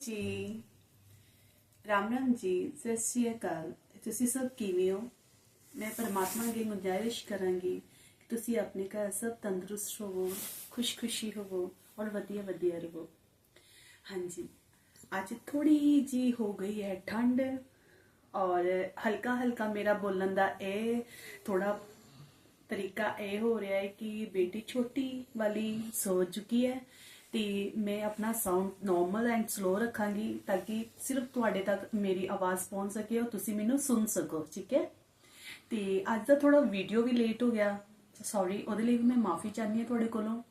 ਜੀ। ਰਾਮ ਰਾਮ ਜੀ, ਸਤਿ ਸ਼੍ਰੀ ਅਕਾਲ। ਤੁਸੀਂ ਸਭ ਕਿਵੇਂ ਹੋ? ਮੈਂ ਪਰਮਾਤਮਾ ਅੱਗੇ ਗੁਜ਼ਾਰਿਸ਼ ਕਰਾਂਗੀ ਕਿ ਤੁਸੀਂ ਆਪਣੇ ਘਰ ਸਭ ਤੰਦਰੁਸਤ ਹੋਵੋ ਖੁਸ਼-ਖੁਸ਼ੀ ਹੋਵੋ ਔਰ ਵਧੀਆ ਵਧੀਆ ਰਹੋ। ਹਾਂਜੀ, ਅੱਜ ਥੋੜੀ ਜੀ ਹੋ ਗਈ ਹੈ ਠੰਡ ਔਰ ਹਲਕਾ ਹਲਕਾ ਮੇਰਾ ਬੋਲਣ ਦਾ ਇਹ ਥੋੜਾ ਤਰੀਕਾ ਇਹ ਹੋ ਰਿਹਾ ਹੈ ਕਿ ਬੇਟੀ ਛੋਟੀ ਵਾਲੀ ਸੋ ਚੁੱਕੀ ਹੈ। ਤੇ ਮੈਂ ਆਪਣਾ ਸਾਊਂਡ ਨਾਰਮਲ ਐਂਡ ਸਲੋ ਰੱਖਾਂਗੀ ਤਾਂ ਕਿ ਸਿਰਫ ਤੁਹਾਡੇ ਤੱਕ ਮੇਰੀ ਆਵਾਜ਼ ਪਹੁੰਚ ਸਕੇ ਔਰ ਤੁਸੀਂ ਮੈਨੂੰ ਸੁਣ ਸਕੋ, ਠੀਕ ਹੈ? ਤੇ ਅੱਜ ਦਾ ਥੋੜਾ ਵੀਡੀਓ ਵੀ ਲੇਟ ਹੋ ਗਿਆ। ਸੌਰੀ ਉਹਦੇ ਲਈ ਵੀ ਮੈਂ ਮਾਫੀ ਚਾਹਨੀ ਹਾਂ ਤੁਹਾਡੇ ਕੋਲੋਂ।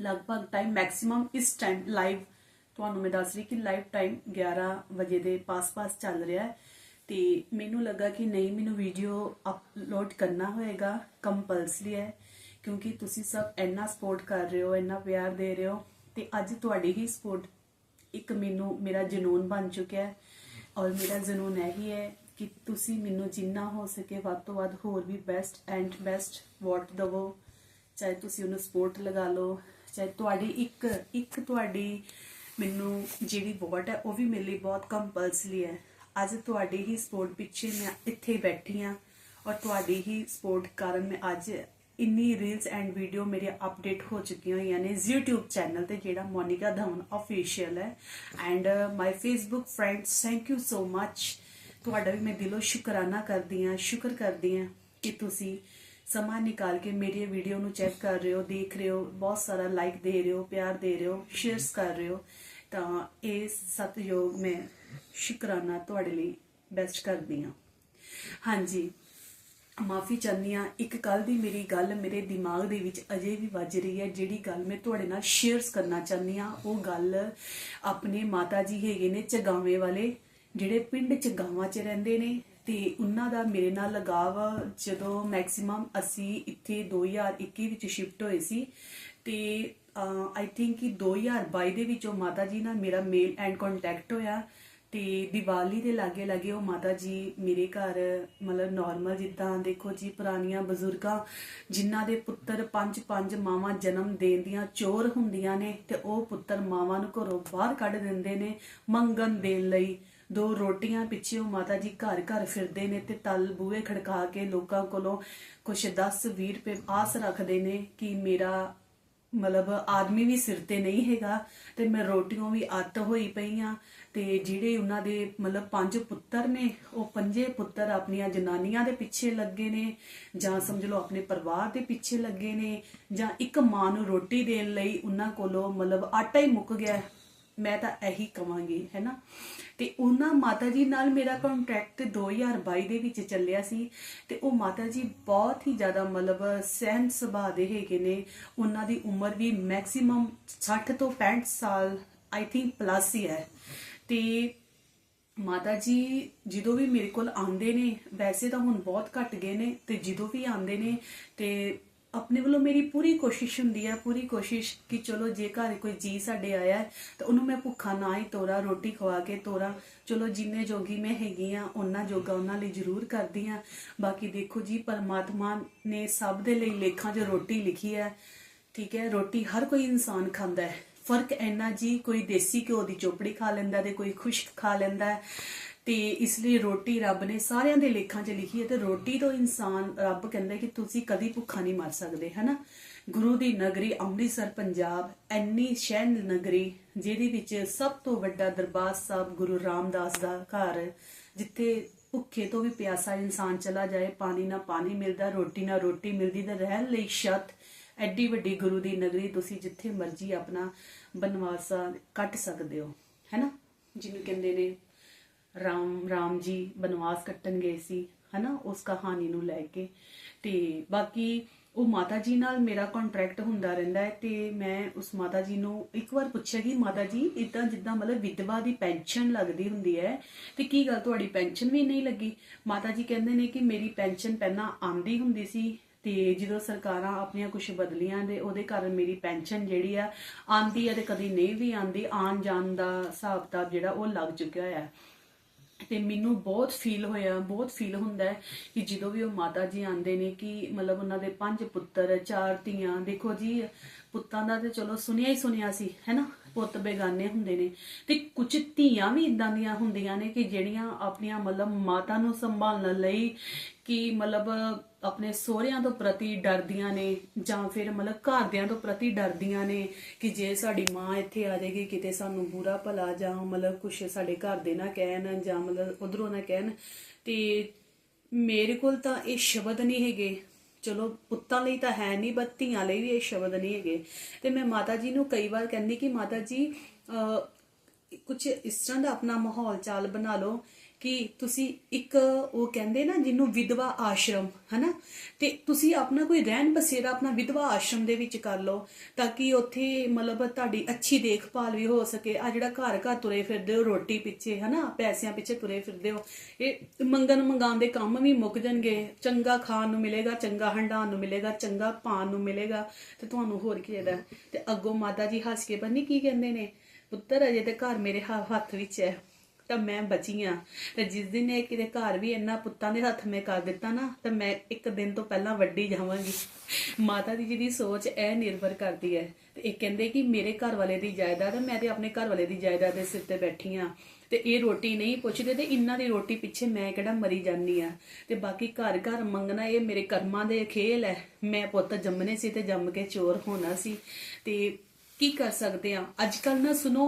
ਲਗਭਗ ਟਾਈਮ ਮੈਕਸਿਮਮ ਇਸ ਟਾਈਮ ਲਾਈਵ ਤੁਹਾਨੂੰ ਮੈਂ ਦੱਸ ਰਹੀ ਕਿ ਲਾਈਵ ਟਾਈਮ 11 ਵਜੇ ਦੇ ਪਾਸ-ਪਾਸ ਚੱਲ ਰਿਹਾ ਹੈ। ਤੇ ਮੈਨੂੰ ਲੱਗਾ ਕਿ ਨਹੀਂ, ਮੈਨੂੰ ਵੀਡੀਓ ਅਪਲੋਡ ਕਰਨਾ ਹੋਏਗਾ ਕੰਪਲਸਰੀ ਹੈ, ਕਿਉਂਕਿ ਤੁਸੀਂ ਸਭ ਇੰਨਾ ਸਪੋਰਟ ਕਰ ਰਹੇ ਹੋ, ਇੰਨਾ ਪਿਆਰ ਦੇ ਰਹੇ ਹੋ। ਤੇ ਅੱਜ ਤੁਹਾਡੀ ਹੀ ਸਪੋਰਟ ਇੱਕ ਮੈਨੂੰ, ਮੇਰਾ ਜਨੂਨ ਬਣ ਚੁੱਕਿਆ ਹੈ ਔਰ ਮੇਰਾ ਜਨੂਨ ਇਹ ਹੀ ਹੈ ਕਿ ਤੁਸੀਂ ਮੈਨੂੰ ਜਿੰਨਾ ਹੋ ਸਕੇ ਵੱਧ ਤੋਂ ਵੱਧ ਹੋਰ ਵੀ ਬੈਸਟ ਐਂਡ ਬੈਸਟ ਵੋਟ ਦਵੋ। ਚਾਹੇ ਤੁਸੀਂ ਉਹਨੂੰ ਸਪੋਰਟ ਲਗਾ ਲਓ, ਚਾਹੇ ਤੁਹਾਡੀ ਇੱਕ ਇੱਕ ਤੁਹਾਡੀ ਮੈਨੂੰ ਜਿਹੜੀ ਵੋਟ ਹੈ ਉਹ ਵੀ ਮੇਰੇ ਲਈ ਬਹੁਤ ਕੰਪਲਸਰੀ ਹੈ। ਅੱਜ ਤੁਹਾਡੀ ਹੀ ਸਪੋਰਟ ਪਿੱਛੇ ਮੈਂ ਇੱਥੇ ਬੈਠੀ ਹਾਂ ਔਰ ਤੁਹਾਡੀ ਹੀ ਸਪੋਰਟ ਕਾਰਨ ਮੈਂ ਅੱਜ ਇੰਨੀ ਰੀਲਸ ਐਂਡ ਵੀਡੀਓ ਮੇਰੇ ਅਪਡੇਟ ਹੋ ਚੁੱਕੀਆਂ ਹੋਈਆਂ ਨੇ YouTube ਚੈਨਲ ਤੇ, ਜਿਹੜਾ ਮੋਨਿਕਾ ਧਵਨ ਅਫੀਸ਼ੀਅਲ ਹੈ। And my Facebook friends thank you so much ਤੁਹਾਡਾ ਵੀ ਮੈਂ ਦਿਲੋਂ ਸ਼ੁਕਰਾਨਾ ਕਰਦੀ ਹਾਂ, ਸ਼ੁਕਰ ਕਰਦੀ ਹਾਂ ਕਿ ਤੁਸੀਂ ਸਮਾਂ ਨਿਕਾਲ ਕੇ ਮੇਰੀ ਵੀਡੀਓ ਨੂੰ ਚੈੱਕ ਕਰ ਰਹੇ ਹੋ, ਦੇਖ ਰਹੇ ਹੋ, ਬਹੁਤ ਸਾਰਾ ਲਾਈਕ ਦੇ ਰਹੇ ਹੋ, ਪਿਆਰ ਦੇ ਰਹੇ ਹੋ ਸ਼ੇਅਰਸ ਕਰ ਰਹੇ ਹੋ। ਤਾਂ ਇਸ ਸਤਯੋਗ ਮੈਂ ਸ਼ੁਕਰਾਨਾ ਤੁਹਾਡੇ ਲਈ ਬੈਸਟ ਕਰਦੀ ਹਾਂ। ਹਾਂਜੀ। ਮਾਫੀ ਚਾਹੁੰਦੀ ਹਾਂ। ਇੱਕ ਕੱਲ ਦੀ ਮੇਰੀ ਗੱਲ ਮੇਰੇ ਦਿਮਾਗ ਦੇ ਵਿੱਚ ਅਜੇ ਵੀ ਵੱਜ ਰਹੀ ਹੈ। ਜਿਹੜੀ ਗੱਲ ਮੈਂ ਤੁਹਾਡੇ ਨਾਲ ਸ਼ੇਅਰਸ ਕਰਨਾ ਚਾਹੁੰਦੀ ਹਾਂ, ਉਹ ਗੱਲ ਆਪਣੇ ਮਾਤਾ ਜੀ ਹੈਗੇ ਨੇ ਚਗਾਵੇਂ ਵਾਲੇ, ਜਿਹੜੇ ਪਿੰਡ ਚਗਾਵਾਂ 'ਚ ਰਹਿੰਦੇ ਨੇ ਤੇ ਉਹਨਾਂ ਦਾ ਮੇਰੇ ਨਾਲ ਲਗਾਵ ਜਦੋਂ ਮੈਕਸਿਮਮ ਅਸੀਂ ਇੱਥੇ 2021 ਵਿੱਚ ਸ਼ਿਫਟ ਹੋਏ ਸੀ ਤੇ ਆਈ ਥਿੰਕ ਕਿ 2022 ਦੇ ਵਿੱਚ ਉਹ ਮਾਤਾ ਜੀ ਨਾਲ ਮੇਰਾ ਮੇਲ ਐਂਡ ਕੰਟੈਕਟ ਹੋਇਆ। ਤੇ ਦੀਵਾਲੀ ਦੇ ਲਾਗੇ ਲਾਗੇ ਉਹ ਮਾਤਾ ਜੀ ਮੇਰੇ ਘਰ, ਮਤਲਬ ਨਾਰਮਲ ਜਿੱਦਾਂ ਦੇਖੋ ਜੀ ਪੁਰਾਣੀਆਂ ਬਜ਼ੁਰਗਾਂ ਜਿਨ੍ਹਾਂ ਦੇ ਪੁੱਤਰ ਪੰਜ ਪੰਜ ਮਾਵਾਂ ਜਨਮ ਦੇਣ ਦੀਆਂ ਚੋਰ ਹੁੰਦੀਆਂ ਨੇ ਤੇ ਉਹ ਪੁੱਤਰ ਮਾਵਾਂ ਨੂੰ ਘਰੋਂ ਬਾਹਰ ਕੱਢ ਦਿੰਦੇ ਨੇ ਮੰਗਣ ਦੇਣ ਲਈ। ਦੋ ਰੋਟੀਆਂ ਪਿੱਛੇ ਉਹ ਮਾਤਾ ਜੀ ਘਰ ਘਰ ਫਿਰਦੇ ਨੇ ਤੇ ਤਲ ਬੂਹੇ ਖੜਕਾ ਕੇ ਲੋਕਾਂ ਕੋਲੋਂ ਕੁਛ 10 20 ਰੁਪਏ ਆਸ ਰੱਖਦੇ ਨੇ ਕਿ ਮੇਰਾ ਮਤਲਬ ਆਦਮੀ ਵੀ ਸਿਰ ਤੇ ਨਹੀਂ ਹੈਗਾ ਤੇ ਮੈਂ ਰੋਟੀਆਂ ਵੀ ਅੱਤ ਹੋਈ ਪਈ ਪਈਆਂ ਤੇ ਜਿਹੜੇ ਉਹਨਾਂ ਦੇ ਮਤਲਬ ਪੰਜ ਪੁੱਤਰ ਨੇ, ਉਹ ਪੰਜੇ ਪੁੱਤਰ ਆਪਣੀਆਂ ਜਨਾਨੀਆਂ ਦੇ ਪਿੱਛੇ ਲੱਗੇ ਨੇ ਜਾਂ ਸਮਝ ਲਓ ਆਪਣੇ ਪਰਿਵਾਰ ਦੇ ਪਿੱਛੇ ਲੱਗੇ ਨੇ ਜਾਂ ਇੱਕ ਮਾਂ ਨੂੰ ਰੋਟੀ ਦੇਣ ਲਈ ਉਹਨਾਂ ਕੋਲੋਂ ਮਤਲਬ ਆਟਾ ਹੀ ਮੁੱਕ ਗਿਆ। ਮੈਂ ਤਾਂ ਇਹੀ ਕਵਾਂਗੀ, ਹੈਨਾ? ਤੇ ਉਹਨਾਂ ਮਾਤਾ ਜੀ ਨਾਲ ਮੇਰਾ ਕੰਟਰੈਕਟ 2022 ਦੇ ਵਿੱਚ ਚੱਲਿਆ ਸੀ ਤੇ ਉਹ ਮਾਤਾ ਜੀ ਬਹੁਤ ਹੀ ਜ਼ਿਆਦਾ ਮਤਲਬ ਸਹਿਨ ਸੁਭਾਅ ਦੇ ਹੈਗੇ ਨੇ। ਉਹਨਾਂ ਦੀ ਉਮਰ ਵੀ ਮੈਕਸਿਮਮ 60 ਤੋਂ 65 ਸਾਲ ਆਈ ਥਿੰਕ ਪਲੱਸ ਹੀ ਹੈ। ਤੇ ਮਾਤਾ ਜੀ ਜਦੋਂ ਵੀ ਮੇਰੇ ਕੋਲ ਆਉਂਦੇ ਨੇ, ਵੈਸੇ ਤਾਂ ਹੁਣ ਬਹੁਤ ਘਟ ਗਏ ਨੇ ਤੇ ਜਦੋਂ ਵੀ ਆਉਂਦੇ ਨੇ ਤੇ ਆਪਣੇ ਵੱਲੋਂ ਮੇਰੀ ਪੂਰੀ ਕੋਸ਼ਿਸ਼ ਹੁੰਦੀ ਹੈ ਪੂਰੀ ਕੋਸ਼ਿਸ਼ ਕਿ ਚਲੋ ਜੇ ਘਰ ਕੋਈ ਜੀ ਸਾਡੇ ਆਇਆ ਹੈ, ਤਾਂ ਉਹਨੂੰ ਮੈਂ ਭੁੱਖਾ ਨਾ ਹੀ ਤੋਰਾ ਰੋਟੀ ਖਵਾ ਕੇ ਤੋਰਾ। ਚਲੋ ਜਿੰਨੇ ਜੋਗੀ ਮੈਂ ਹੈਗੀ ਆ ਉਹਨਾਂ ਜੋਗਾ ਉਹਨਾਂ ਲਈ ਜ਼ਰੂਰ ਕਰਦੀ ਆ। ਬਾਕੀ ਦੇਖੋ ਜੀ ਪਰਮਾਤਮਾ ਨੇ ਸਭ ਦੇ ਲਈ ਲੇਖਾਂ 'ਚ ਰੋਟੀ ਲਿਖੀ ਹੈ ਠੀਕ ਹੈ ਰੋਟੀ ਹਰ ਕੋਈ ਇਨਸਾਨ ਖਾਂਦਾ ਹੈ। ਫ਼ਰਕ ਇੰਨਾ ਜੀ ਕੋਈ ਦੇਸੀ ਘਿਓ ਦੀ ਚੋਪੜੀ ਖਾ ਲੈਂਦਾ ਤੇ ਕੋਈ ਖੁਸ਼ਕ ਖਾ ਲੈਂਦਾ। ਤੇ ਇਸ ਲਈ ਰੋਟੀ ਰੱਬ ਨੇ ਸਾਰਿਆਂ ਦੇ ਲੇਖਾਂ 'ਚ ਲਿਖੀ ਹੈ ਤੇ ਰੋਟੀ ਤੋਂ ਇਨਸਾਨ ਰੱਬ ਕਹਿੰਦਾ ਕਿ ਤੁਸੀਂ ਕਦੀ ਭੁੱਖਾ ਨਹੀਂ ਮਰ ਸਕਦੇ, ਹਨਾ? ਗੁਰੂ ਦੀ ਨਗਰੀ ਅੰਮ੍ਰਿਤਸਰ, ਪੰਜਾਬ ਐਨੀ ਸ਼ੈਨ ਨਗਰੀ ਜਿਹਦੇ ਵਿੱਚ ਸਭ ਤੋਂ ਵੱਡਾ ਦਰਬਾਰ ਸਾਹਿਬ ਗੁਰੂ ਰਾਮਦਾਸ ਦਾ ਘਰ ਜਿੱਥੇ ਭੁੱਖੇ ਤੋਂ ਵੀ ਪਿਆਸਾ ਇਨਸਾਨ ਚਲਾ ਜਾਏ, ਪਾਣੀ ਨਾ ਪਾਣੀ ਮਿਲਦਾ, ਰੋਟੀ ਨਾ ਰੋਟੀ ਮਿਲਦੀ ਤੇ ਰਹਿਣ ਲਈ ਛੱਤ ਐਡੀ ਵੱਡੀ ਗੁਰੂ ਦੀ ਨਗਰੀ ਤੁਸੀਂ ਜਿੱਥੇ ਮਰਜ਼ੀ ਆਪਣਾ ਬਨਵਾਸਾ ਕੱਟ ਸਕਦੇ ਹੋ, ਹੈਨਾ? ਜਿਹਨੂੰ ਕਹਿੰਦੇ ਨੇ ਰਾਮ ਰਾਮ ਜੀ ਬਨਵਾਸ ਕੱਟਣ ਗਏ ਸੀ, ਹਨਾ, ਉਸ ਕਹਾਣੀ ਨੂੰ ਲੈ ਕੇ। ਤੇ ਬਾਕੀ ਉਹ ਮਾਤਾ ਜੀ ਨਾਲ ਮੇਰਾ ਕੰਟਰੈਕਟ ਹੁੰਦਾ ਰਹਿੰਦਾ ਹੈ ਤੇ ਮੈਂ ਉਸ ਮਾਤਾ ਜੀ ਨੂੰ ਇੱਕ ਵਾਰ ਪੁੱਛਿਆ ਕਿ ਮਾਤਾ ਜੀ ਇਦਾਂ ਜਿੱਦਾਂ ਮਤਲਬ ਵਿਧਵਾ ਦੀ ਪੈਨਸ਼ਨ ਲੱਗਦੀ ਹੁੰਦੀ ਹੈ, ਤੇ ਕੀ ਗੱਲ ਤੁਹਾਡੀ ਪੈਨਸ਼ਨ ਵੀ ਨਹੀਂ ਲੱਗੀ? ਮਾਤਾ ਜੀ ਕਹਿੰਦੇ ਨੇ ਕਿ ਮੇਰੀ ਪੈਨਸ਼ਨ ਪਹਿਲਾਂ ਆਂਦੀ ਹੁੰਦੀ ਸੀ ਤੇ ਜਦੋਂ ਸਰਕਾਰਾਂ ਆਪਣੀਆਂ ਕੁਝ ਬਦਲੀਆਂ ਦੇ, ਉਹਦੇ ਕਾਰਨ ਮੇਰੀ ਪੈਨਸ਼ਨ ਜਿਹੜੀ ਆ ਆਂਦੀ ਹੈ ਤੇ ਕਦੀ ਨਹੀਂ ਵੀ ਆਂਦੀ ਆਣ ਜਾਣ ਦਾ ਹਿਸਾਬ ਕਿਤਾਬ ਜਿਹੜਾ ਉਹ ਲੱਗ ਚੁੱਕਿਆ ਹੋਇਆ। ਹੈ ਤੇ ਮੈਨੂੰ ਬਹੁਤ ਫੀਲ ਹੋਇਆ, ਬਹੁਤ ਫੀਲ ਹੁੰਦਾ ਹੈ ਕਿ ਜਦੋਂ ਵੀ ਉਹ ਮਾਤਾ ਜੀ ਆਂਦੇ ਨੇ ਕਿ ਮਤਲਬ ਉਹਨਾਂ ਦੇ ਪੰਜ ਪੁੱਤਰ, ਚਾਰ ਧੀਆਂ, ਦੇਖੋ ਜੀ, ਪੁੱਤਾਂ ਦਾ ਤੇ ਚਲੋ ਸੁਣਿਆ ਹੀ ਸੁਣਿਆ ਸੀ, ਹੈਨਾ? ਪੁੱਤ ਬੇਗਾਨੇ ਹੁੰਦੇ ਨੇ। ਤੇ ਕੁਝ ਧੀਆਂ ਵੀ ਇਦਾਂ ਦੀਆਂ ਹੁੰਦੀਆਂ ਨੇ ਕਿ ਜਿਹੜੀਆਂ ਆਪਣੀਆਂ ਮਤਲਬ ਮਾਤਾ ਨੂੰ ਸੰਭਾਲਣ ਲਈ ਕਿ ਮਤਲਬ ਆਪਣੇ ਸਹੁਰਿਆਂ ਤੋਂ ਪ੍ਰਤੀ ਡਰਦੀਆਂ ਨੇ ਜਾਂ ਫਿਰ ਮਤਲਬ ਘਰਦਿਆਂ ਤੋਂ ਪ੍ਰਤੀ ਡਰਦੀਆਂ ਨੇ ਕਿ ਜੇ ਸਾਡੀ ਮਾਂ ਇੱਥੇ ਆ ਜਾਏਗੀ ਕਿਤੇ ਸਾਨੂੰ ਬੁਰਾ ਭਲਾ ਜਾਂ ਮਤਲਬ ਕੁਛ ਸਾਡੇ ਘਰ ਦੇ ਨਾ ਕਹਿਣ ਜਾਂ ਮਤਲਬ ਉਧਰੋਂ ਨਾ ਕਹਿਣ ਤੇ ਮੇਰੇ ਕੋਲ ਤਾਂ ਇਹ ਸ਼ਬਦ ਨਹੀਂ ਹੈਗੇ। ਚਲੋ ਪੁੱਤਾਂ ਲਈ ਤਾਂ ਹੈ ਨਹੀਂ ਬਟ ਧੀਆਂ ਲਈ ਵੀ ਇਹ ਸ਼ਬਦ ਨਹੀਂ ਹੈਗੇ। ਤੇ ਮੈਂ ਮਾਤਾ ਜੀ ਨੂੰ ਕਈ ਵਾਰ ਕਹਿੰਦੀ ਕਿ ਮਾਤਾ ਜੀ ਅਹ, ਕੁਝ ਇਸ ਤਰ੍ਹਾਂ ਦਾ ਆਪਣਾ ਮਾਹੌਲ ਚਾਲ ਬਣਾ ਲਓ ਕਿ ਤੁਸੀਂ ਇੱਕ ਉਹ ਕਹਿੰਦੇ ਨਾ ਜਿਹਨੂੰ ਵਿਧਵਾ ਆਸ਼ਰਮ, ਹਨਾ? ਤੇ ਤੁਸੀਂ ਆਪਣਾ ਕੋਈ ਰਹਿਣ ਬਸੇਰਾ ਆਪਣਾ ਵਿਧਵਾ ਆਸ਼ਰਮ ਦੇ ਵਿੱਚ ਕਰ ਲਓ ਤਾਂ ਕਿ ਉੱਥੇ ਮਤਲਬ ਤੁਹਾਡੀ ਅੱਛੀ ਦੇਖਭਾਲ ਵੀ ਹੋ ਸਕੇ। ਆ ਜਿਹੜਾ ਘਰ ਘਰ ਤੁਰੇ ਫਿਰਦੇ ਹੋ, ਰੋਟੀ ਪਿੱਛੇ, ਹਨਾ? ਪੈਸਿਆਂ ਪਿੱਛੇ ਤੁਰੇ ਫਿਰਦੇ ਹੋ। ਇਹ ਮੰਗਣ ਮੰਗਾਉਣ ਦੇ ਕੰਮ ਵੀ ਮੁੱਕ ਜਾਣਗੇ। ਚੰਗਾ ਖਾਣ ਨੂੰ ਮਿਲੇਗਾ, ਚੰਗਾ ਹੰਡਾਉਣ ਨੂੰ ਮਿਲੇਗਾ, ਚੰਗਾ ਪਾਣ ਨੂੰ ਮਿਲੇਗਾ ਤੇ ਤੁਹਾਨੂੰ ਹੋਰ ਕੀ ਚਾਹੀਦਾ? ਤੇ ਅੱਗੋਂ ਮਾਤਾ ਜੀ ਹੱਸ ਕੇ ਬੰਨੀ ਕੀ ਕਹਿੰਦੇ ਨੇ? ਪੁੱਤਰ, ਅਜੇ ਤੇ ਘਰ ਮੇਰੇ ਹੱਥ ਵਿੱਚ ਹੈ। ਤਾਂ ਮੈਂ ਬਚੀ ਆ। ਤੇ ਜਿਸ ਦਿਨ ਇਹ ਕਿਤੇ ਘਰ ਵੀ ਇੰਨਾ ਪੁੱਤਾਂ ਦੇ ਹੱਥ ਮੈਂ ਕਰ ਦਿੱਤਾ ਨਾ, ਤਾਂ ਮੈਂ ਇੱਕ ਦਿਨ ਤੋਂ ਪਹਿਲਾਂ ਵੱਡੀ ਜਾਵਾਂਗੀ। ਮਾਤਾ ਦੀ ਜਿਹਦੀ ਸੋਚ, ਇਹ ਨਿਰਭਰ ਕਰਦੀ ਹੈ। ਤੇ ਇਹ ਕਹਿੰਦੇ ਕਿ ਮੇਰੇ ਘਰ ਵਾਲੇ ਦੀ ਜਾਇਦਾਦ ਹੈ ਮੈਂ ਤੇ ਆਪਣੇ ਘਰ ਵਾਲੇ ਦੀ ਜਾਇਦਾਦ ਦੇ ਸਿਰ ਤੇ ਬੈਠੀ ਆ। ਤੇ ਇਹ ਰੋਟੀ ਨਹੀਂ ਪੁੱਛਦੇ ਤੇ ਇਹਨਾਂ ਦੀ ਰੋਟੀ ਪਿੱਛੇ ਮੈਂ ਕਿਹੜਾ ਮਰੀ ਜਾਂਦੀ ਆ। ਤੇ ਬਾਕੀ ਘਰ ਘਰ ਮੰਗਣਾ ਇਹ ਮੇਰੇ ਕਰਮਾਂ ਦੇ ਖੇਲ ਹੈ। ਮੈਂ ਪੁੱਤ ਜੰਮਨੇ ਸੀ ਤੇ ਜੰਮ ਕੇ ਚੋਰ ਹੋਣਾ ਸੀ। ਤੇ ਕੀ ਕਰ ਸਕਦੇ ਆ ਅੱਜ ਕੱਲ ਨਾ ਸੁਣੋ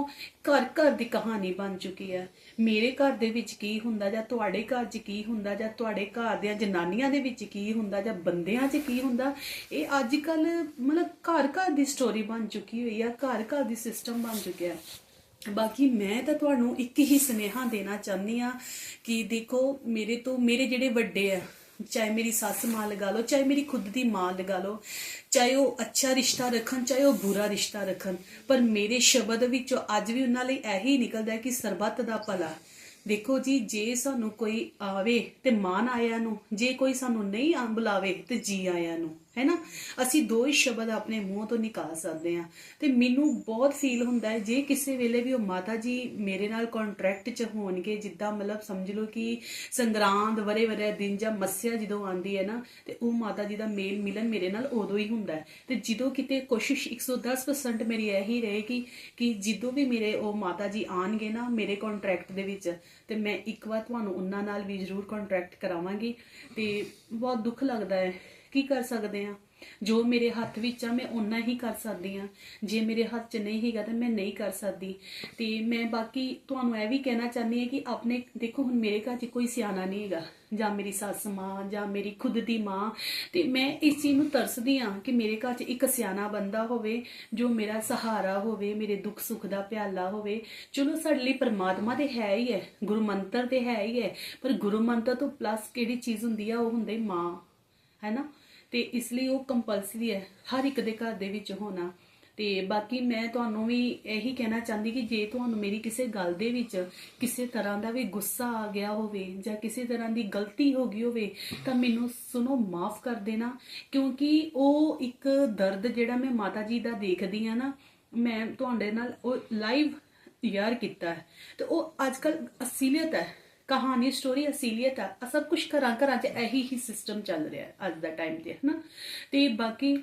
ਘਰ ਘਰ ਦੀ ਕਹਾਣੀ ਬਣ ਚੁੱਕੀ ਹੈ। ਮੇਰੇ ਘਰ ਦੇ ਵਿੱਚ ਕੀ ਹੁੰਦਾ ਜਾਂ ਤੁਹਾਡੇ ਘਰ 'ਚ ਕੀ ਹੁੰਦਾ ਜਾਂ ਤੁਹਾਡੇ ਘਰ ਦੀਆਂ ਜਨਾਨੀਆਂ ਦੇ ਵਿੱਚ ਕੀ ਹੁੰਦਾ ਜਾਂ ਬੰਦਿਆਂ 'ਚ ਕੀ ਹੁੰਦਾ, ਇਹ ਅੱਜ ਕੱਲ ਮਤਲਬ ਘਰ ਘਰ ਦੀ ਸਟੋਰੀ ਬਣ ਚੁੱਕੀ ਹੋਈ ਆ ਘਰ ਘਰ ਦੀ ਸਿਸਟਮ ਬਣ ਚੁੱਕਿਆ ਹੈ। ਬਾਕੀ ਮੈਂ ਤਾਂ ਤੁਹਾਨੂੰ ਇੱਕ ਹੀ ਸੁਨੇਹਾ ਦੇਣਾ ਚਾਹੁੰਦੀ ਆ ਕਿ ਦੇਖੋ, ਮੇਰੇ ਤੋਂ, ਮੇਰੇ ਜਿਹੜੇ ਵੱਡੇ ਆ ਚਾਹੇ ਮੇਰੀ ਸੱਸ ਮਾਂ ਲਗਾ ਲਓ, ਚਾਹੇ ਮੇਰੀ ਖੁਦ ਦੀ ਮਾਂ ਲਗਾ ਲਓ, ਚਾਹੇ ਉਹ ਅੱਛਾ ਰਿਸ਼ਤਾ ਰੱਖਣ, ਚਾਹੇ ਉਹ ਬੁਰਾ ਰਿਸ਼ਤਾ ਰੱਖਣ, ਪਰ ਮੇਰੇ ਸ਼ਬਦ ਵਿੱਚੋਂ ਅੱਜ ਵੀ ਉਹਨਾਂ ਲਈ ਇਹੀ ਨਿਕਲਦਾ ਕਿ ਸਰਬੱਤ ਦਾ ਭਲਾ। ਦੇਖੋ ਜੀ, ਜੇ ਸਾਨੂੰ ਕੋਈ ਆਵੇ ਤੇ ਮਾਨ ਆਇਆ ਨੂੰ, ਜੇ ਕੋਈ ਸਾਨੂੰ ਨਹੀਂ ਆ ਬੁਲਾਵੇ ਤੇ ਜੀ ਆਇਆ ਨੂੰ। ਹੈ ਨਾ ਅਸੀਂ ਦੋ ਹੀ ਸ਼ਬਦ ਆਪਣੇ ਮੂੰਹ ਤੋਂ ਨਿਕਾਲ ਸਕਦੇ ਹਾਂ। ਤੇ ਮੈਨੂੰ ਬਹੁਤ ਫੀਲ ਹੁੰਦਾ ਹੈ, ਜੇ ਕਿਸੇ ਵੇਲੇ ਵੀ ਉਹ ਮਾਤਾ ਜੀ ਮੇਰੇ ਨਾਲ ਕੰਟਰੈਕਟ 'ਚ ਹੋਣਗੇ, ਜਿੱਦਾਂ ਮਤਲਬ ਸਮਝ ਲਓ ਕਿ ਸੰਗਰਾਂਦ ਵਰੇ ਵਰੇ ਦਿਨ ਜਾਂ ਮੱਸਿਆ ਜਦੋਂ ਆਉਂਦੀ ਹੈ ਨਾ, ਤੇ ਉਹ ਮਾਤਾ ਜੀ ਦਾ ਮੇਲ ਮਿਲਨ ਮੇਰੇ ਨਾਲ ਉਦੋਂ ਹੀ ਹੁੰਦਾ ਤੇ ਜਦੋਂ ਕਿਤੇ ਕੋਸ਼ਿਸ਼ 110% ਮੇਰੀ ਇਹੀ ਰਹੇਗੀ ਕਿ ਜਦੋਂ ਵੀ ਮੇਰੇ ਉਹ ਮਾਤਾ ਜੀ ਆਣਗੇ ਨਾ ਮੇਰੇ ਕੰਟਰੈਕਟ ਦੇ ਵਿੱਚ, ਤੇ ਮੈਂ ਇੱਕ ਵਾਰ ਤੁਹਾਨੂੰ ਉਹਨਾਂ ਨਾਲ ਵੀ ਜ਼ਰੂਰ ਕੰਟਰੈਕਟ ਕਰਾਵਾਂਗੀ। ਤੇ ਬਹੁਤ ਦੁੱਖ ਲੱਗਦਾ ਹੈ। ਕੀ ਕਰ ਸਕਦੇ ਆ? ਜੋ ਮੇਰੇ ਹੱਥ ਵਿੱਚ ਆ, ਮੈਂ ਓਨਾ ਹੀ ਕਰ ਸਕਦੀ ਆ। ਜੇ ਮੇਰੇ ਹੱਥ 'ਚ ਨਹੀਂ ਹੈਗਾ, ਤਾਂ ਮੈਂ ਨਹੀਂ ਕਰ ਸਕਦੀ। ਤੇ ਮੈਂ ਬਾਕੀ ਤੁਹਾਨੂੰ ਇਹ ਵੀ ਕਹਿਣਾ ਚਾਹੁੰਦੀ ਹਾਂ ਕਿ ਆਪਣੇ, ਦੇਖੋ ਹੁਣ ਮੇਰੇ ਘਰ 'ਚ ਕੋਈ ਸਿਆਣਾ ਨਹੀਂ ਹੈਗਾ। ਜਾਂ ਮੇਰੀ ਸੱਸ ਮਾਂ, ਜਾਂ ਮੇਰੀ ਖੁਦ ਦੀ ਮਾਂ। ਤੇ ਮੈਂ ਇਸ ਚੀਜ਼ ਨੂੰ ਤਰਸਦੀ ਆ ਕਿ ਮੇਰੇ ਘਰ 'ਚ ਇੱਕ ਸਿਆਣਾ ਬੰਦਾ ਹੋਵੇ, ਜੋ ਮੇਰਾ ਸਹਾਰਾ ਹੋਵੇ, ਮੇਰੇ ਦੁੱਖ ਸੁੱਖ ਦਾ ਪਿਆਲਾ ਹੋਵੇ। ਚਲੋ, ਸਾਡੇ ਲਈ ਪਰਮਾਤਮਾ ਤੇ ਹੈ ਹੀ ਹੈ, ਗੁਰੂ ਮੰਤਰ ਤੇ ਹੈ ਹੀ ਹੈ, ਪਰ ਗੁਰੂ ਮੰਤਰ ਤੋਂ ਪਲੱਸ ਕਿਹੜੀ ਚੀਜ਼ ਹੁੰਦੀ ਆ, ਉਹ ਹੁੰਦੀ ਮਾਂ। ਹੈ ਨਾ? ਤੇ ਇਸ ਲਈ ਉਹ ਕੰਪਲਸਰੀ ਹੈ, ਹਰ ਇੱਕ ਦੇ ਘਰ ਦੇ ਵਿੱਚ ਹੋਣਾ। ਤੇ ਬਾਕੀ ਮੈਂ ਤੁਹਾਨੂੰ ਵੀ ਇਹੀ ਕਹਿਣਾ ਚਾਹੁੰਦੀ ਕਿ ਜੇ ਤੁਹਾਨੂੰ ਮੇਰੀ ਕਿਸੇ ਗੱਲ ਦੇ ਵਿੱਚ ਕਿਸੇ ਤਰ੍ਹਾਂ ਦਾ ਵੀ ਗੁੱਸਾ ਆ ਗਿਆ ਹੋਵੇ ਜਾਂ ਕਿਸੇ ਤਰ੍ਹਾਂ ਦੀ ਗਲਤੀ ਹੋ ਗਈ ਹੋਵੇ, ਤਾਂ ਮੈਨੂੰ ਸੁਣੋ, ਮਾਫ ਕਰ ਦੇਣਾ। ਕਿਉਂਕਿ ਉਹ ਇੱਕ ਦਰਦ ਜਿਹੜਾ ਮੈਂ ਮਾਤਾ ਜੀ ਦਾ ਦੇਖਦੀ ਆ ਨਾ, ਮੈਂ ਤੁਹਾਡੇ ਨਾਲ ਉਹ ਲਾਈਵ ਯਾਰ ਕੀਤਾ ਤੇ ਉਹ ਅੱਜ ਕੱਲ ਅਸਲੀਅਤ ਹੈ। ਕਹਾਣੀ ਸਟੋਰੀ ਅਸੀਲੀਅਤ ਆ, ਆਹ ਸਭ ਕੁਝ ਘਰਾਂ ਘਰਾਂ 'ਚ ਇਹੀ ਹੀ ਸਿਸਟਮ ਚੱਲ ਰਿਹਾ ਅੱਜ ਦਾ ਟਾਈਮ ਤੇ, ਹਨਾ? ਤੇ ਬਾਕੀ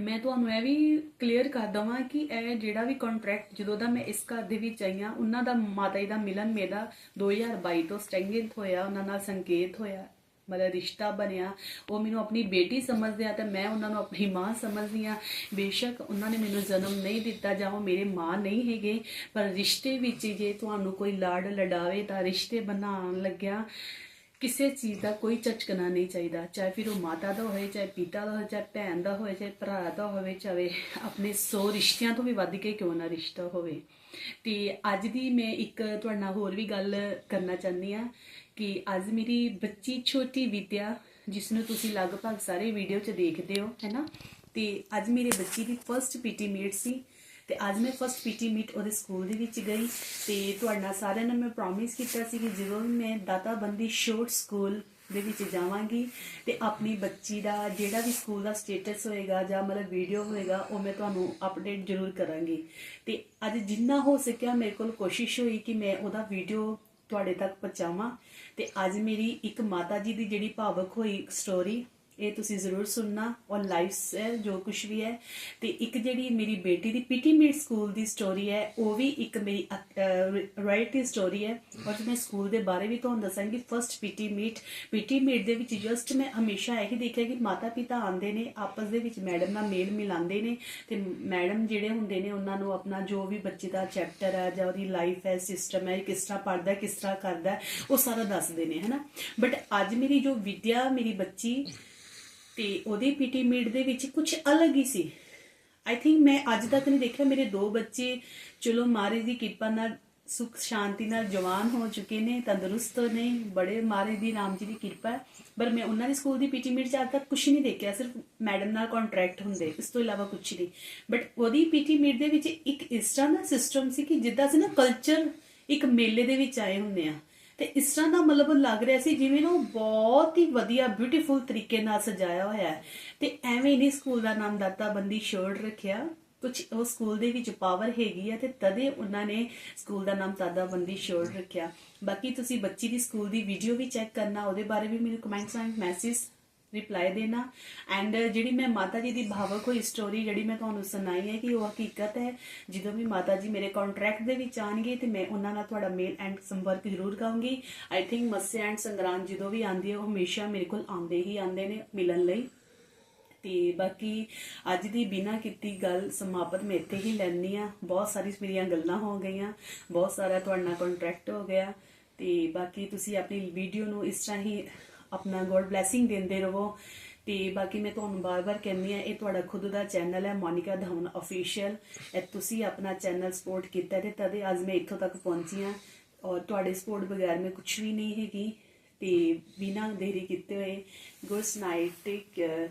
ਮੈਂ ਤੁਹਾਨੂੰ ਇਹ ਵੀ ਕਲੀਅਰ ਕਰ ਦਵਾਂ ਕਿ ਇਹ ਜਿਹੜਾ ਵੀ ਕੰਟਰੈਕਟ ਜਦੋਂ ਦਾ ਮੈਂ ਇਸ ਘਰ ਦੇ ਵਿੱਚ ਆਈ ਹਾਂ, ਉਹਨਾਂ ਦਾ ਮਾਤਾ ਜੀ ਦਾ ਮਿਲਨ ਮੇਰਾ 2022 ਤੋਂ ਸਟੈਂਗਿੰਗ ਹੋਇਆ, ਉਹਨਾਂ ਨਾਲ ਸੰਕੇਤ ਹੋਇਆ। ਮਤਲਬ ਰਿਸ਼ਤਾ ਬਣਿਆ, ਉਹ ਮੈਨੂੰ ਆਪਣੀ ਬੇਟੀ ਸਮਝਦੇ ਆ ਤੇ ਮੈਂ ਉਹਨਾਂ ਨੂੰ ਆਪਣੀ ਮਾਂ ਸਮਝਦੀ ਆ। ਬੇਸ਼ੱਕ ਉਹਨਾਂ ਨੇ ਮੈਨੂੰ ਜਨਮ ਨਹੀਂ ਦਿੱਤਾ ਜਾਂ ਉਹ ਮੇਰੇ ਮਾਂ ਨਹੀਂ ਹੈਗੇ, ਪਰ ਰਿਸ਼ਤੇ ਵਿੱਚ ਜੇ ਤੁਹਾਨੂੰ ਕੋਈ ਲਾਡ ਲੜਾਵੇ ਤਾਂ ਰਿਸ਼ਤੇ ਬਣਾਉਣ ਲੱਗਿਆ ਕਿਸੇ ਚੀਜ਼ ਦਾ ਕੋਈ ਝਚਕਣਾ ਨਹੀਂ ਚਾਹੀਦਾ, ਚਾਹੇ ਫਿਰ ਉਹ ਮਾਤਾ ਦਾ ਹੋਵੇ, ਚਾਹੇ ਪਿਤਾ ਦਾ ਹੋਵੇ, ਚਾਹੇ ਭੈਣ ਦਾ ਹੋਵੇ, ਚਾਹੇ ਭਰਾ ਦਾ ਹੋਵੇ, ਚਾਹੇ ਆਪਣੇ ਸੌ ਰਿਸ਼ਤਿਆਂ ਤੋਂ ਵੀ ਵੱਧ ਕੇ ਕਿਉਂ ਨਾ ਰਿਸ਼ਤਾ ਹੋਵੇ। ਤੇ ਅੱਜ ਦੀ ਮੈਂ ਇੱਕ ਤੁਹਾਡੇ ਨਾਲ ਹੋਰ ਵੀ ਗੱਲ ਕਰਨਾ ਚਾਹੁੰਦੀ ਆ ਕਿ ਅੱਜ ਮੇਰੀ ਬੱਚੀ ਛੋਟੀ ਵਿਦਿਆ, ਜਿਸ ਨੂੰ ਤੁਸੀਂ ਲਗਭਗ ਸਾਰੇ ਵੀਡੀਓ 'ਚ ਦੇਖਦੇ ਹੋ, ਹੈਨਾ? ਤੇ ਅੱਜ ਮੇਰੇ ਬੱਚੀ ਦੀ ਫਰਸਟ ਪੀਟੀ ਮੀਟ ਸੀ ਤੇ ਅੱਜ ਮੈਂ ਫਸਟ ਪੀਟੀ ਮੀਟ ਉਹਦੇ ਸਕੂਲ ਦੇ ਵਿੱਚ ਗਈ ਤੇ ਤੁਹਾਡੇ ਨਾਲ ਸਾਰਿਆਂ ਨੂੰ ਮੈਂ ਪ੍ਰੋਮਿਸ ਕੀਤਾ ਸੀ ਕਿ ਜਦੋਂ ਵੀ ਮੈਂ ਦਾਤਾਬੰਦੀ ਸ਼ੋਰਟ ਸਕੂਲ ਦੇ ਵਿੱਚ ਜਾਵਾਂਗੀ ਤੇ ਆਪਣੀ ਬੱਚੀ ਦਾ ਜਿਹੜਾ ਵੀ ਸਕੂਲ ਦਾ ਸਟੇਟਸ ਹੋਏਗਾ ਜਾਂ ਮਤਲਬ ਵੀਡੀਓ ਹੋਏਗਾ, ਉਹ ਮੈਂ ਤੁਹਾਨੂੰ ਅਪਡੇਟ ਜ਼ਰੂਰ ਕਰਾਂਗੀ। ਤੇ ਅੱਜ ਜਿੰਨਾ ਹੋ ਸਕਿਆ ਮੇਰੇ ਕੋਲ ਕੋਸ਼ਿਸ਼ ਹੋਈ ਕਿ ਮੈਂ ਉਹਦਾ ਵੀਡੀਓ ਤੁਹਾਡੇ ਤੱਕ ਪਹੁੰਚਾਵਾਂ। ਤੇ ਅੱਜ ਮੇਰੀ ਇੱਕ ਮਾਤਾ ਜੀ ਦੀ ਜਿਹੜੀ ਭਾਵਕ ਹੋਈ ਸਟੋਰੀ ਇਹ ਤੁਸੀਂ ਜ਼ਰੂਰ ਸੁਣਨਾ ਔਰ ਲਾਈਫ ਹੈ ਜੋ ਕੁਝ ਵੀ ਹੈ। ਤੇ ਇੱਕ ਜਿਹੜੀ ਮੇਰੀ ਬੇਟੀ ਦੀ ਪੀਟੀ ਮੀਟ ਸਕੂਲ ਦੀ ਸਟੋਰੀ ਹੈ, ਉਹ ਵੀ ਇੱਕ ਮੇਰੀ ਰਾਈਟੀ ਸਟੋਰੀ ਹੈ। ਔਰ ਮੈਂ ਸਕੂਲ ਦੇ ਬਾਰੇ ਵੀ ਤੁਹਾਨੂੰ ਦੱਸਾਂਗੀ first PT meet PT meet ਦੇ ਵਿੱਚ ਜਸਟ ਮੈਂ ਹਮੇਸ਼ਾ ਇਹੀ ਦੇਖਿਆ ਕਿ ਮਾਤਾ ਪਿਤਾ ਆਉਂਦੇ ਨੇ, ਆਪਸ ਦੇ ਵਿੱਚ ਮੈਡਮ ਨਾਲ ਮੇਲ ਮਿਲਾਉਂਦੇ ਨੇ ਤੇ ਮੈਡਮ ਜਿਹੜੇ ਹੁੰਦੇ ਨੇ, ਉਹਨਾਂ ਨੂੰ ਆਪਣਾ ਜੋ ਵੀ ਬੱਚੇ ਦਾ ਚੈਪਟਰ ਹੈ ਜਾਂ ਉਹਦੀ ਲਾਈਫ ਹੈ ਸਿਸਟਮ ਹੈ ਕਿਸ ਤਰ੍ਹਾਂ ਪੜਦਾ ਕਿਸ ਤਰ੍ਹਾਂ ਕਰਦਾ, ਉਹ ਸਾਰਾ ਦੱਸਦੇ ਨੇ, ਹਨਾ? ਬਟ ਅੱਜ ਮੇਰੀ ਜੋ ਵਿਦਿਆ, ਮੇਰੀ ਬੱਚੀ ਤੇ ਉਹਦੀ ਪੀਟੀ ਮੀਟ ਦੇ ਵਿੱਚ ਕੁਝ ਅਲੱਗ ਹੀ ਸੀ। ਆਈ ਥਿੰਕ ਮੈਂ ਅੱਜ ਤੱਕ ਨਹੀਂ ਦੇਖਿਆ। ਮੇਰੇ ਦੋ ਬੱਚੇ ਚਲੋ ਮਾਰੇ ਦੀ ਕਿਰਪਾ ਨਾਲ ਸੁਖ, ਸ਼ਾਂਤੀ ਨਾਲ ਜਵਾਨ ਹੋ ਚੁੱਕੇ ਨੇ, ਤੰਦਰੁਸਤ ਨੇ, ਬੜੇ ਮਾਰੇ ਦੀ, ਰਾਮ ਜੀ ਦੀ ਕਿਰਪਾ ਹੈ। ਪਰ ਮੈਂ ਉਹਨਾਂ ਦੇ ਸਕੂਲ ਦੀ ਪੀਟੀ ਮੀਟ ਚ ਅੱਜ ਤੱਕ ਕੁਝ ਨਹੀਂ ਦੇਖਿਆ, ਸਿਰਫ ਮੈਡਮ ਨਾਲ ਕੰਟਰੈਕਟ ਹੁੰਦੇ, ਇਸ ਤੋਂ ਇਲਾਵਾ ਕੁਝ ਨਹੀਂ। ਬਟ ਉਹਦੀ ਪੀਟੀ ਮੀਟ ਦੇ ਵਿੱਚ ਇੱਕ ਇਸ ਤਰ੍ਹਾਂ ਦਾ ਸਿਸਟਮ ਸੀ ਕਿ ਜਿੱਦਾਂ ਸੀ ਨਾ ਕਲਚਰ ਇੱਕ ਮੇਲੇ ਦੇ ਵਿੱਚ ਆਏ ਹੁੰਦੇ ਆ ਤੇ ਇਸ ਤਰ੍ਹਾਂ ਦਾ ਮਤਲਬ ਲੱਗ ਰਿਹਾ ਸੀ ਜਿਵੇਂ ਨਾ ਉਹ ਬਹੁਤ ਹੀ ਵਧੀਆ ਬਿਊਟੀਫੁਲ ਤਰੀਕੇ ਨਾਲ ਸਜਾਇਆ ਹੋਇਆ ਹੈ। ਤੇ ਐਵੇਂ ਨਹੀਂ ਸਕੂਲ ਦਾ ਨਾਮ ਦਾਤਾ ਬੰਦੀ ਸ਼ਰਟ ਰੱਖਿਆ। ਕੁਝ ਉਹ ਸਕੂਲ ਦੇ ਵਿੱਚ ਪਾਵਰ ਹੈਗੀ ਆ ਤੇ ਤਦੇ ਉਹਨਾਂ ਨੇ ਸਕੂਲ ਦਾ ਨਾਮ ਦਾਦਾ ਬੰਦੀ ਸ਼ਰਟ ਰੱਖਿਆ। ਬਾਕੀ ਤੁਸੀਂ ਬੱਚੀ ਦੀ ਸਕੂਲ ਦੀ ਵੀਡੀਓ ਵੀ ਚੈੱਕ ਕਰਨਾ, ਉਹਦੇ ਬਾਰੇ ਵੀ ਮੈਨੂੰ ਕਮੈਂਟਸ ਐਂਡ ਮੈਸੇਜ ਰਿਪਲਾਈ ਦੇਣਾ। ਐਂਡ ਜਿਹੜੀ ਮੈਂ ਮਾਤਾ ਜੀ ਦੀ ਭਾਵਕ ਹੋਈ ਸਟੋਰੀ ਜਿਹੜੀ ਮੈਂ ਤੁਹਾਨੂੰ ਸੁਣਾਈ ਹੈ ਕਿ ਉਹ ਹਕੀਕਤ ਹੈ। ਜਦੋਂ ਵੀ ਮਾਤਾ ਜੀ ਮੇਰੇ ਕੰਟਰੈਕਟ ਦੇ ਵਿੱਚ ਆਣਗੇ ਤੇ ਮੈਂ ਉਹਨਾਂ ਨਾਲ ਤੁਹਾਡਾ ਮੇਲ ਐਂਡ ਸੰਪਰਕ ਜ਼ਰੂਰ ਕਰਾਂਗੀ। ਆਈ ਥਿੰਕ ਮੱਸੇ ਐਂਡ ਸੰਗਰਾਂਦ ਜਦੋਂ ਵੀ ਆਉਂਦੀ ਹੈ, ਉਹ ਹਮੇਸ਼ਾ ਮੇਰੇ ਕੋਲ ਆਉਂਦੇ ਹੀ ਆਉਂਦੇ ਨੇ ਮਿਲਣ ਲਈ। ਤੇ ਬਾਕੀ ਅੱਜ ਦੀ ਬਿਨਾ ਕੀਤੀ ਗੱਲ ਸਮਾਪਤ ਮੈਂ ਇੱਥੇ ਹੀ ਲੈਣੀ ਆ ਬਹੁਤ ਸਾਰੀ ਮੇਰੀਆਂ ਗੱਲਾਂ ਹੋ ਗਈਆਂ। ਬਹੁਤ ਸਾਰਾ ਤੁਹਾਡਾ ਨਾਲ ਕੰਟਰੈਕਟ ਹੋ ਗਿਆ। ਤੇ ਬਾਕੀ ਤੁਸੀਂ ਆਪਣੀ ਵੀਡੀਓ ਨੂੰ ਇਸ ਤਰ੍ਹਾਂ ਹੀ ਆਪਣਾ ਗੋਡ ਬਲੇਸਿੰਗ ਦਿੰਦੇ ਰਹੋ। ਤੇ ਬਾਕੀ ਮੈਂ ਤੁਹਾਨੂੰ ਬਾਰ-ਬਾਰ ਕਹਿੰਦੀ ਆ ਇਹ ਤੁਹਾਡਾ ਖੁਦ ਦਾ ਚੈਨਲ ਹੈ, ਮੋਨਿਕਾ ਧਵਨ ਅਫੀਸ਼ੀਅਲ ਇਹ ਤੁਸੀਂ ਆਪਣਾ ਚੈਨਲ ਸਪੋਰਟ ਕੀਤਾ ਤੇ ਤਦੇ ਅੱਜ ਮੈਂ ਇੱਥੋਂ ਤੱਕ ਪਹੁੰਚੀ ਆ ਔਰ ਤੁਹਾਡੇ ਸਪੋਰਟ ਬਗੈਰ ਮੈਂ ਕੁਝ ਵੀ ਨਹੀਂ ਹੈਗੀ। ਤੇ ਬਿਨਾਂ ਦੇਰੀ ਕੀਤੇ ਹੋਏ, ਗੁੱਡ ਨਾਈਟ ਟੇਕ ਕੇਅਰ